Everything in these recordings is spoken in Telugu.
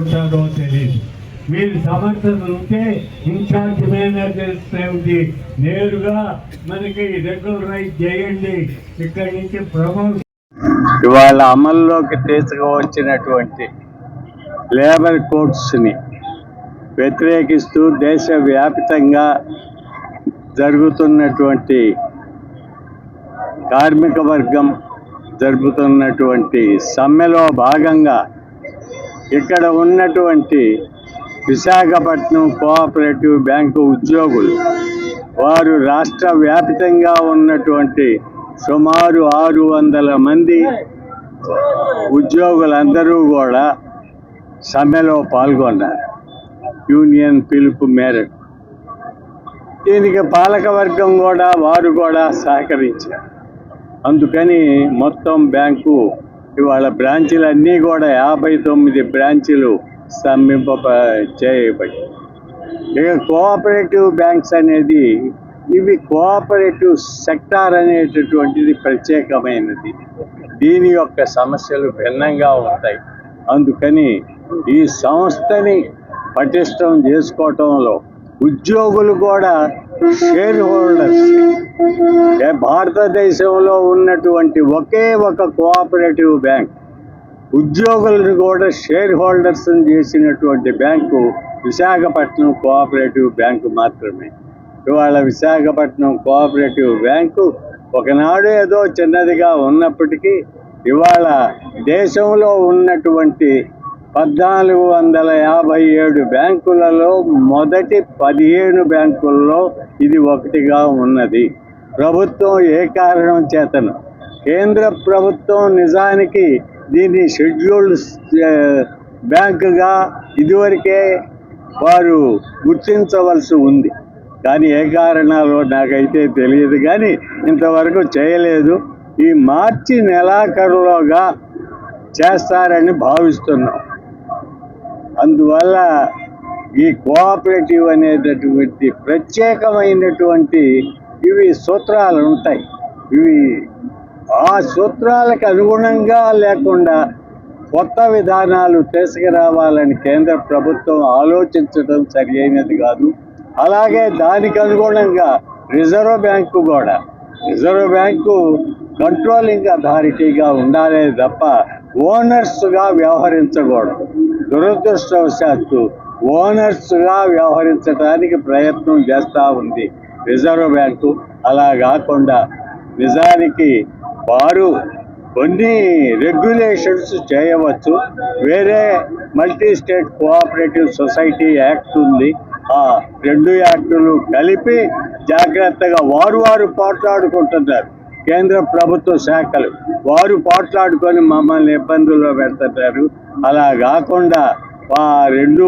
ఉంటారో తెలియదు. మీరు సమర్థత ఉంటే ఇన్ఛార్జ్ మేనేజర్స్ ఏమిటి నేరుగా మనకి రెగ్యులరైజ్ చేయండి. ఇక్కడి నుంచి ప్రమోషన్ ఇవాళ అమల్లోకి తీసుకువచ్చినటువంటి లేబర్ కోడ్స్ని వ్యతిరేకిస్తూ దేశవ్యాప్తంగా జరుగుతున్నటువంటి కార్మిక వర్గం జరుపుతున్నటువంటి సమ్మెలో భాగంగా ఇక్కడ ఉన్నటువంటి విశాఖపట్నం కోఆపరేటివ్ బ్యాంకు ఉద్యోగులు వారు రాష్ట్ర వ్యాప్తంగా ఉన్నటువంటి సుమారు ఆరు వందల మంది ఉద్యోగులందరూ కూడా సమ్మెలో పాల్గొన్నారు. యూనియన్ పిలుపు మేరకు. దీనికి పాలకవర్గం కూడా వారు కూడా సహకరించారు. అందుకని మొత్తం బ్యాంకు ఇవాళ బ్రాంచీలన్నీ కూడా యాభై తొమ్మిది బ్రాంచీలు స్తంభింప చేయబడి ఇక కోఆపరేటివ్ బ్యాంక్స్ అనేది ఇవి కోఆపరేటివ్ సెక్టార్ అనేటటువంటిది ప్రత్యేకమైనది. దీని యొక్క సమస్యలు భిన్నంగా ఉంటాయి. అందుకని ఈ సంస్థని పటిష్టం చేసుకోవటంలో ఉద్యోగులు కూడా షేర్ హోల్డర్స్ భారతదేశంలో ఉన్నటువంటి ఒకే ఒక కోఆపరేటివ్ బ్యాంక్ ఉద్యోగులను కూడా షేర్ హోల్డర్స్ చేసినటువంటి బ్యాంకు విశాఖపట్నం కోఆపరేటివ్ బ్యాంకు మాత్రమే. ఇవాళ విశాఖపట్నం కోఆపరేటివ్ బ్యాంకు ఒకనాడు ఏదో చిన్నదిగా ఉన్నప్పటికీ ఇవాళ దేశంలో ఉన్నటువంటి పద్నాలుగు వందల యాభై ఏడు బ్యాంకులలో మొదటి పదిహేను బ్యాంకుల్లో ఇది ఒకటిగా ఉన్నది. ప్రభుత్వం ఏ కారణం చేతను? కేంద్ర ప్రభుత్వం నిజానికి దీన్ని షెడ్యూల్డ్ బ్యాంకుగా ఇదివరకే వారు గుర్తించవలసి ఉంది. కానీ ఏ కారణాలు నాకైతే తెలియదు కానీ ఇంతవరకు చేయలేదు. ఈ మార్చి నెలాఖరులోగా చేస్తారని భావిస్తున్నాం. అందువల్ల ఈ కోఆపరేటివ్ అనేటటువంటి ప్రత్యేకమైనటువంటి ఇవి సూత్రాలు ఉంటాయి ఇవి ఆ సూత్రాలకు అనుగుణంగా లేకుండా కొత్త విధానాలు తీసుకురావాలని కేంద్ర ప్రభుత్వం ఆలోచించడం సరి అయినది కాదు. అలాగే దానికి అనుగుణంగా రిజర్వ్ బ్యాంకు కూడా. రిజర్వ్ బ్యాంకు కంట్రోలింగ్ అథారిటీగా ఉండాలే తప్ప ఓనర్స్గా వ్యవహరించకూడదు. దురదృష్టవశాత్తు ఓనర్స్గా వ్యవహరించడానికి ప్రయత్నం చేస్తూ ఉంది. రిజర్వ్ బ్యాంకు అలా కాకుండా నిజానికి వారు కొన్ని రెగ్యులేషన్స్ చేయవచ్చు. వేరే multi state cooperative society act ఉంది. ఆ రెండు యాక్టులు కలిపి జాగ్రత్తగా వారు వారు పోట్లాడుకుంటున్నారు. కేంద్ర ప్రభుత్వ శాఖలు వారు పోట్లాడుకొని మమ్మల్ని ఇబ్బందుల్లో పెడుతున్నారు. అలా కాకుండా ఆ రెండు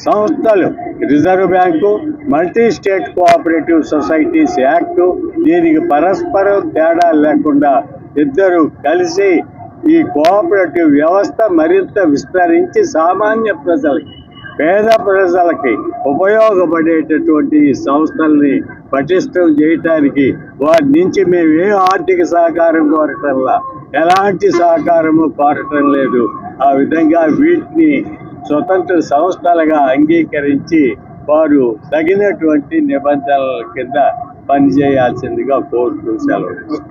సంస్థలు reserve bank multi state cooperative societies act దీనికి పరస్పరం తేడా లేకుండా ఇద్దరు కలిసి ఈ కోఆపరేటివ్ వ్యవస్థ మరింత విస్తరించి సామాన్య ప్రజలకి పేద ప్రజలకి ఉపయోగపడేటటువంటి ఈ సంస్థల్ని పటిష్టం చేయటానికి వారి నుంచి మేము ఏ ఆర్థిక సహకారం కోరటంలా ఎలాంటి సహకారము కోరటం లేదు. ఆ విధంగా వీటిని స్వతంత్ర సంస్థలుగా అంగీకరించి వారు తగినటువంటి నిబంధనల కింద పనిచేయాల్సిందిగా కోరుతూ సెలవు.